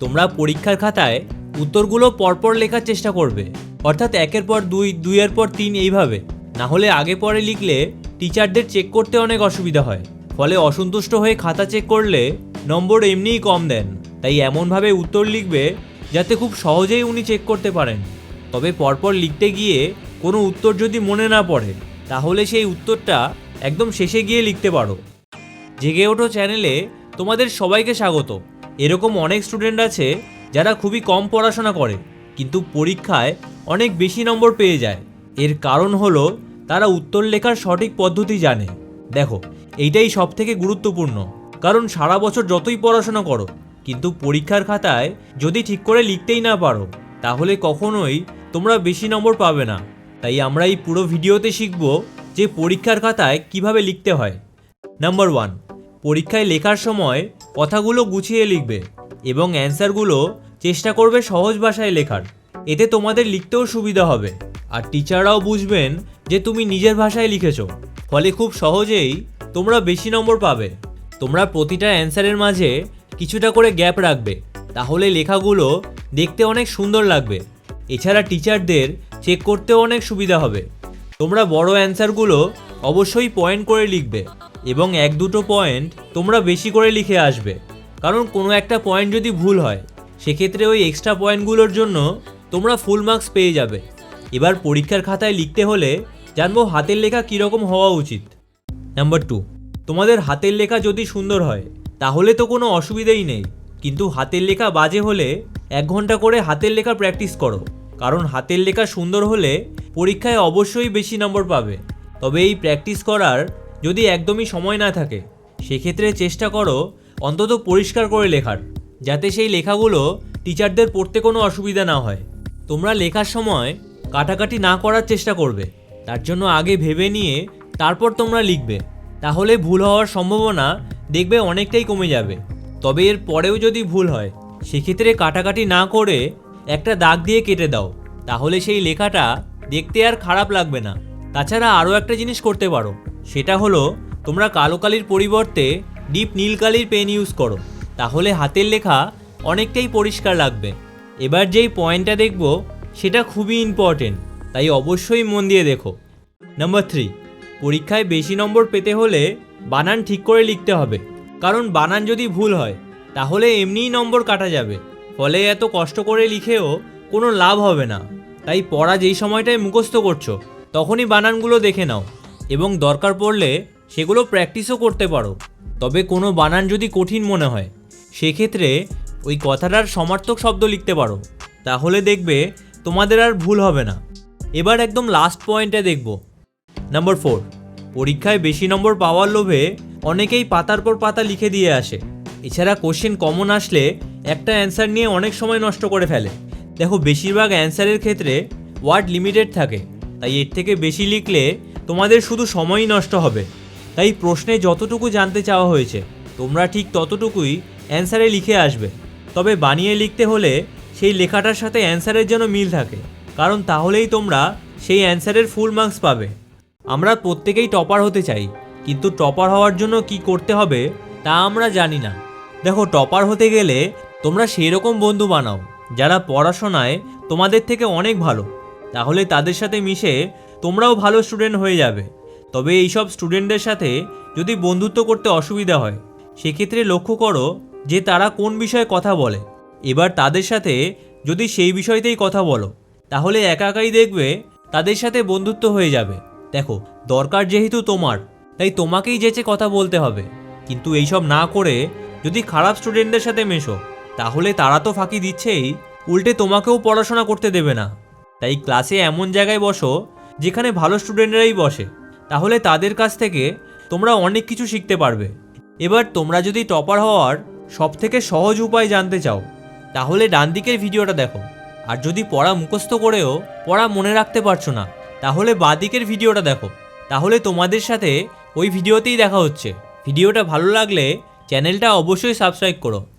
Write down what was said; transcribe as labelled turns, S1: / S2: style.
S1: তোমরা পরীক্ষার খাতায় উত্তরগুলো পরপর লেখার চেষ্টা করবে। অর্থাৎ একের পর দুই, দুইয়ের পর তিন এইভাবে। না হলে আগে পরে লিখলে টিচারদের চেক করতে অনেক অসুবিধা হয়। ফলে অসন্তুষ্ট হয়ে খাতা চেক করলে নম্বর এমনিই কম দেন। তাই এমনভাবে উত্তর লিখবে যাতে খুব সহজেই উনি চেক করতে পারেন। তবে পরপর লিখতে গিয়ে কোনো উত্তর যদি মনে না পড়ে, তাহলে সেই উত্তরটা একদম শেষে গিয়ে লিখতে পারো। জেগে ওঠো চ্যানেলে। তোমাদের সবাইকে স্বাগত। এরকম অনেক স্টুডেন্ট আছে যারা খুবই কম পড়াশোনা করে, কিন্তু পরীক্ষায় অনেক বেশি নম্বর পেয়ে যায়। এর কারণ হলো তারা উত্তর লেখার সঠিক পদ্ধতি জানে। দেখো, এইটাই সব থেকে গুরুত্বপূর্ণ। কারণ সারা বছর যতই পড়াশোনা করো, কিন্তু পরীক্ষার খাতায় যদি ঠিক করে লিখতেই না পারো, তাহলে কখনোই তোমরা বেশি নম্বর পাবে না। তাই আমরা এই পুরো ভিডিওতে শিখব যে পরীক্ষার খাতায় কীভাবে লিখতে হয়। নাম্বার ওয়ান পরীক্ষায় লেখার সময় কথাগুলো গুছিয়ে লিখবে এবং অ্যান্সারগুলো চেষ্টা করবে সহজ ভাষায় লেখার। এতে তোমাদের লিখতেও সুবিধা হবে। আর টিচাররাও বুঝবেন যে তুমি নিজের ভাষায় লিখেছ। ফলে খুব সহজেই তোমরা বেশি নম্বর পাবে। তোমরা প্রতিটা অ্যান্সারের মাঝে কিছুটা করে গ্যাপ রাখবে। তাহলে লেখাগুলো দেখতে অনেক সুন্দর লাগবে। এছাড়া টিচারদের চেক করতেও অনেক সুবিধা হবে। তোমরা বড় অ্যান্সারগুলো অবশ্যই পয়েন্ট করে লিখবে। এবং এক দুটো পয়েন্ট তোমরা বেশি করে লিখে আসবে। কারণ কোনো একটা পয়েন্ট যদি ভুল হয়, সেক্ষেত্রে ওই এক্সট্রা পয়েন্টগুলোর জন্য তোমরা ফুল মার্কস পেয়ে যাবে। এবার পরীক্ষার খাতায় লিখতে হলে জানব হাতের লেখা কীরকম হওয়া উচিত। নাম্বার টু তোমাদের হাতের লেখা যদি সুন্দর হয়, তাহলে তো কোনো অসুবিধেই নেই। কিন্তু হাতের লেখা বাজে হলে এক ঘণ্টা করে হাতের লেখা প্র্যাকটিস করো। কারণ হাতের লেখা সুন্দর হলে পরীক্ষায় অবশ্যই বেশি নম্বর পাবে। তবে এই প্র্যাকটিস করার যদি একদমই সময় না থাকে, সেক্ষেত্রে চেষ্টা করো অন্তত পরিষ্কার করে লেখার, যাতে সেই লেখাগুলো টিচারদের পড়তে কোনো অসুবিধা না হয়। তোমরা লেখার সময় কাটাকাটি না করার চেষ্টা করবে। তার জন্য আগে ভেবে নিয়ে তারপর তোমরা লিখবে। তাহলে ভুল হওয়ার সম্ভাবনা দেখবে অনেকটাই কমে যাবে। তবে এর পরেও যদি ভুল হয়, সেক্ষেত্রে কাটাকাটি না করে একটা দাগ দিয়ে কেটে দাও। তাহলে সেই লেখাটা দেখতে আর খারাপ লাগবে না। তাছাড়া আরও একটা জিনিস করতে পারো। সেটা হলো, তোমরা কালো কালির পরিবর্তে ডিপ নীল কালির পেন ইউজ করো। তাহলে হাতের লেখা অনেকটাই পরিষ্কার লাগবে। এবার যেই পয়েন্টটা দেখব, সেটা খুবই ইম্পর্টেন্ট তাই অবশ্যই মন দিয়ে দেখো। নাম্বার থ্রি পরীক্ষায় বেশি নম্বর পেতে হলে বানান ঠিক করে লিখতে হবে। কারণ বানান যদি ভুল হয়, তাহলে এমনিই নম্বর কাটা যাবে। ফলে এত কষ্ট করে লিখেও কোনো লাভ হবে না। তাই পড়া যেই সময়টায় মুখস্থ করছ, তখনই বানানগুলো দেখে নাও। এবং দরকার পড়লে সেগুলো প্র্যাকটিসও করতে পারো। তবে কোনো বানান যদি কঠিন মনে হয়, সেক্ষেত্রে ওই কথাটার সমার্থক শব্দ লিখতে পারো। তাহলে দেখবে তোমাদের আর ভুল হবে না। এবার একদম লাস্ট পয়েন্টে দেখব। নাম্বার ফোর পরীক্ষায় বেশি নম্বর পাওয়ার লোভে অনেকেই পাতার পর পাতা লিখে দিয়ে আসে। এছাড়া কোশ্চেন কমন আসলে একটা অ্যান্সার নিয়ে অনেক সময় নষ্ট করে ফেলে। দেখো, বেশিরভাগ অ্যান্সারের ক্ষেত্রে ওয়ার্ড লিমিটেড থাকে। তাই এর থেকে বেশি লিখলে তোমাদের শুধু সময়ই নষ্ট হবে। তাই প্রশ্নে যতটুকু জানতে চাওয়া হয়েছে, তোমরা ঠিক ততটুকুই অ্যান্সারে লিখে আসবে। তবে বানিয়ে লিখতে হলে সেই লেখাটার সাথে অ্যান্সারের যেন মিল থাকে, কারণ তাহলেই তোমরা সেই অ্যান্সারের ফুল মার্কস পাবে। আমরা প্রত্যেকেই টপার হতে চাই, কিন্তু টপার হওয়ার জন্য কি করতে হবে, তা আমরা জানি না। দেখো, টপার হতে গেলে তোমরা সেই রকম বন্ধু বানাও, যারা পড়াশোনায় তোমাদের থেকে অনেক ভালো। তাহলে তাদের সাথে মিশে তোমরাও ভালো স্টুডেন্ট হয়ে যাবে। তবে এইসব স্টুডেন্টদের সাথে যদি বন্ধুত্ব করতে অসুবিধা হয়, সেক্ষেত্রে লক্ষ্য করো যে তারা কোন বিষয়ে কথা বলে। এবার তাদের সাথে যদি সেই বিষয়তেই কথা বলো, তাহলে একা একাই দেখবে তাদের সাথে বন্ধুত্ব হয়ে যাবে। দেখো, দরকার যেহেতু তোমার, তাই তোমাকেই যেচে কথা বলতে হবে। কিন্তু এইসব না করে যদি খারাপ স্টুডেন্টদের সাথে মেশো, তাহলে তারা তো ফাঁকি দিচ্ছেই, উল্টে তোমাকেও পড়াশোনা করতে দেবে না। তাই ক্লাসে এমন জায়গায় বসো যেখানে ভালো স্টুডেন্টরাই বসে। তাহলে তাদের কাছ থেকে তোমরা অনেক কিছু শিখতে পারবে। এবার তোমরা যদি টপার হওয়ার সব থেকে সহজ উপায় জানতে চাও, তাহলে ডান দিকের ভিডিওটা দেখো। আর যদি পড়া মুখস্থ করেও পড়া মনে রাখতে পারছ না, তাহলে বাঁ দিকের ভিডিওটা দেখো। তাহলে তোমাদের সাথে ওই ভিডিওতেই দেখা হচ্ছে। ভিডিওটা ভালো লাগলে চ্যানেলটা অবশ্যই সাবস্ক্রাইব করো।